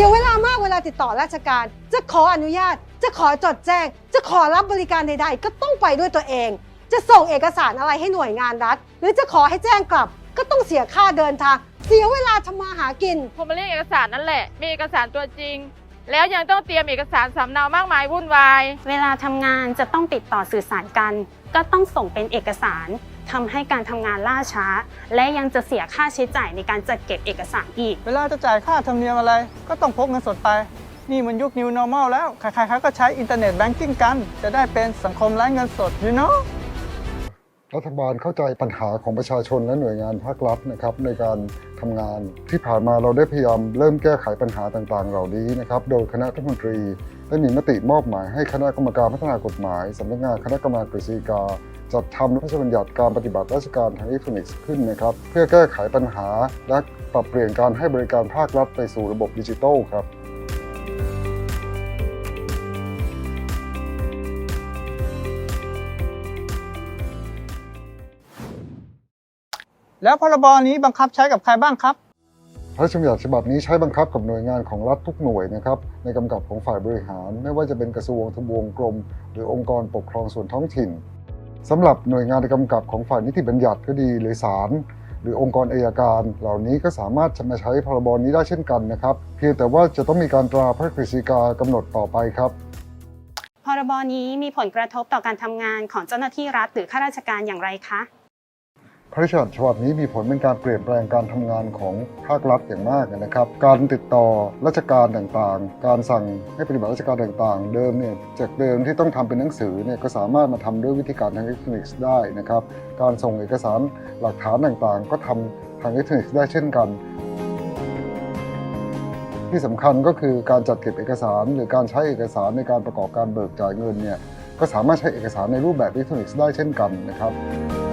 สียเวลามากเวลาติดต่อราชการ จะขออนุญาต จะขอจดแจ้ง จะขอรับบริการใด ๆ ก็ต้องไปด้วยตัวเอง จะส่งเอกสารอะไรให้หน่วยงานรัฐ หรือจะขอให้แจ้งกลับ ก็ต้องเสียค่าเดินทาง เสียเวลาทำมาหากิน ผมมาเรียกเอกสารนั่นแหละ มีเอกสารตัวจริง แล้วยังต้องเตรียมเอกสารสำเนามากมายวุ่นวาย เวลาทำงานจะต้องติดต่อสื่อสารกัน ก็ต้องส่งเป็นเอกสาร ทำให้การทำงานล่าช้า และยังจะเสียค่าใช้จ่ายในการจัดเก็บเอกสารอีก เวลาจะจ่ายค่าธรรมเนียมอะไร ก็ต้องพกเงินสดไป นี่มันยุค New Normal แล้ว ใครๆเขาก็ใช้อินเทอร์เน็ตแบงกิ้งกัน จะได้เป็นสังคมไร้เงินสด you know รัฐบาลเข้าใจปัญหาของประชาชนและหน่วยงานภาครัฐนะครับในการทำงานที่ผ่านมาเราได้พยายามเริ่มแก้ไขปัญหาต่างๆ เหล่านี้นะครับโดยคณะรัฐมนตรีได้มีมติมอบหมายให้คณะกรรมการพัฒนากฎหมายสำนักงานคณะกรรมการกฤษฎีกาจัดทำพระราชบัญญัติการปฏิบัติราชการทางอิเล็กทรอนิกส์ขึ้นนะครับเพื่อแก้ไขปัญหาและปรับเปลี่ยนการให้บริการภาครัฐไปสู่ระบบดิจิทัลครับ แล้วพรบนี้บังคับใช้กับใครบ้างครับ พระราชบัญญัติฉบับนี้ใช้บังคับกับหน่วยงานของรัฐทุกหน่วยนะครับในกำกับของฝ่ายบริหาร ไม่ว่าจะเป็นกระทรวงทบวงกรม หรือองค์กรปกครองส่วนท้องถิ่นสำหรับหน่วยงานในกำกับของฝ่ายนิติบัญญัติก็ดีหรือศาลหรือองค์กรอัยการ เหล่านี้ก็สามารถจะมาใช้พรบนี้ได้เช่นกันนะครับ เพียงแต่ว่าจะต้องมีการตราพระกฤษฎีกากำหนดต่อไปครับพรบนี้มีผลกระทบต่อการทำงานของเจ้าหน้าที่รัฐหรือข้าราชการอย่างไรคะพ ระราชบัญญัติฉบับนี้มีผลเป็นการเปลี่ยนแปลงการทำงานของภาครัฐอย่างมากนะครับ การติดต่อราชการต่างๆ การสั่งให้ปฏิบัติราชการต่างๆ เดิมเนี่ยจากเดิมที่ต้องทำเป็นหนังสือเนี่ยก็สามารถมาทำด้วยวิธีการทางอิเล็กทรอนิกส์ได้นะครับ การส่งเอกสารหลักฐานต่างๆ ก็ทำทางอิเล็กทรอนิกส์ได้เช่นกันที่สำคัญก็คือการจัดเก็บเอกสาร หรือการใช้เอกสารในการประกอบการเบิกจ่ายเงินเนี่ยก็สามารถใช้เอกสารในรูปแบบอิเล็กทรอนิกส์ได้เช่นกันนะครับ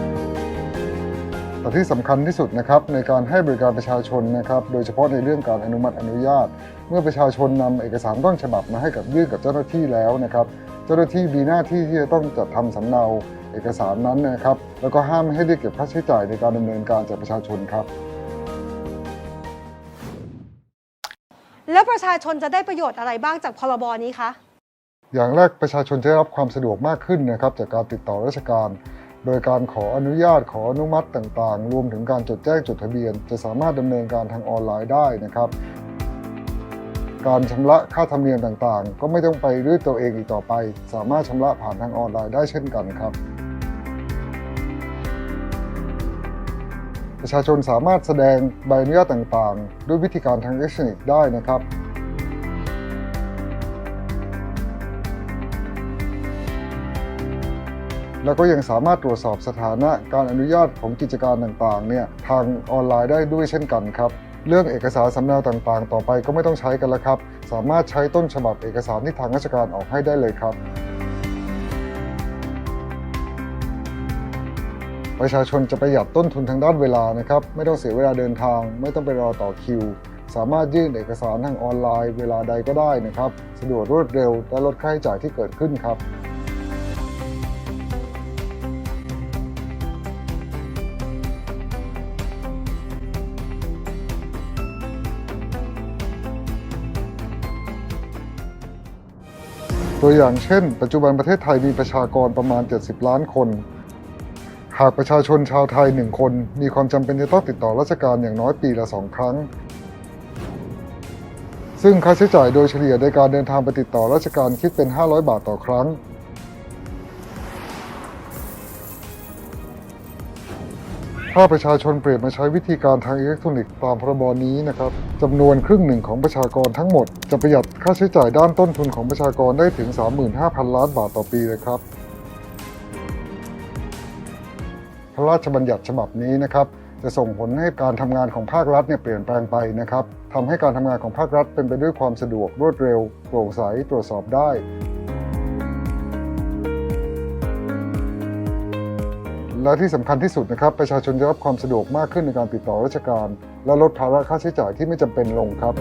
แต่ที่สำคัญที่สุดนะครับในการให้บริการประชาชนนะครับโดยเฉพาะในเรื่องการอนุมัติอนุญาต เมื่อประชาชนนำเอกสารต้นฉบับมาให้กับยื่นกับเจ้าหน้าที่แล้วนะครับเจ้าหน้าที่มีหน้าที่ที่จะต้องจัดทำสำเนาเอกสารนั้นนะครับแล้วก็ห้ามไม่ให้ได้เก็บค่าใช้จ่ายในการดำเนินการจากประชาชนครับ แล้วประชาชนจะได้ประโยชน์อะไรบ้างจากพรบนี้คะอย่างแรกประชาชนจะได้รับความสะดวกมากขึ้นนะครับจากการติดต่อราชการ โดยการขออนุญาตขออนุมัติต่างๆ รวมถึงการจดแจ้งจดทะเบียน จะสามารถดำเนินการทางออนไลน์ได้นะครับ การชำระค่าธรรมเนียมต่างๆ ก็ไม่ต้องไปด้วยตัวเองอีกต่อไป สามารถชำระผ่านทางออนไลน์ได้เช่นกันครับประชาชนสามารถแสดงใบอนุญาตต่างๆ ด้วยวิธีการทางอิเล็กทรอนิกส์ได้นะครับ แล้วก็ยังสามารถตรวจสอบสถานะการอนุญาตของกิจการต่างๆเนี่ยทางออนไลน์ได้ด้วยเช่นกันครับ เรื่องเอกสารสำเนาต่างๆ ต่อไปก็ไม่ต้องใช้กันแล้วครับ สามารถใช้ต้นฉบับเอกสารที่ทางราชการออกให้ได้เลยครับ ประชาชนจะประหยัดต้นทุนทางด้านเวลานะครับ ไม่ต้องเสียเวลาเดินทาง ไม่ต้องไปรอต่อคิวสามารถยื่นเอกสารทางออนไลน์เวลาใดก็ได้นะครับ สะดวกรวดเร็วและลดค่าใช้จ่ายที่เกิดขึ้นครับ ตัวอย่างเช่น ปัจจุบันประเทศไทยมีประชากรประมาณ 70 ล้านคน หากประชาชนชาวไทย 1 คน มีความจำเป็นจะต้องติดต่อราชการอย่างน้อยปีละ2ครั้ง ซึ่งค่าใช้จ่ายโดยเฉลี่ยในการเดินทางไปติดต่อราชการคิดเป็น 500 บาทต่อครั้ง ถ้าประชาชนเปลี่ยนมาใช้วิธีการทางอิเล็กทรอนิกส์ตามพรบนี้นะครับจำนวนครึ่งหนึ่งของประชากรทั้งหมด จะประหยัดค่าใช้จ่ายด้านต้นทุนของประชากรได้ถึง 35,000 ล้านบาทต่อปีเลยครับ พระราชบัญญัติฉบับนี้นะครับจะส่งผลให้การทำงานของภาครัฐเนี่ยเปลี่ยนแปลงไปนะครับทำให้การทำงานของภาครัฐเป็นไปด้วยความสะดวกรวดเร็วโปร่งใสตรวจสอบได้ และที่สำคัญที่สุดนะครับ ประชาชนจะรับความสะดวกมากขึ้นในการติดต่อราชการ และลดภาระค่าใช้จ่ายที่ไม่จำเป็นลงครับ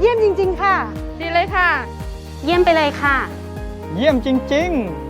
เยี่ยมจริง ๆ ค่ะ ดีเลยค่ะ เยี่ยมไปเลยค่ะ เยี่ยมจริง ๆ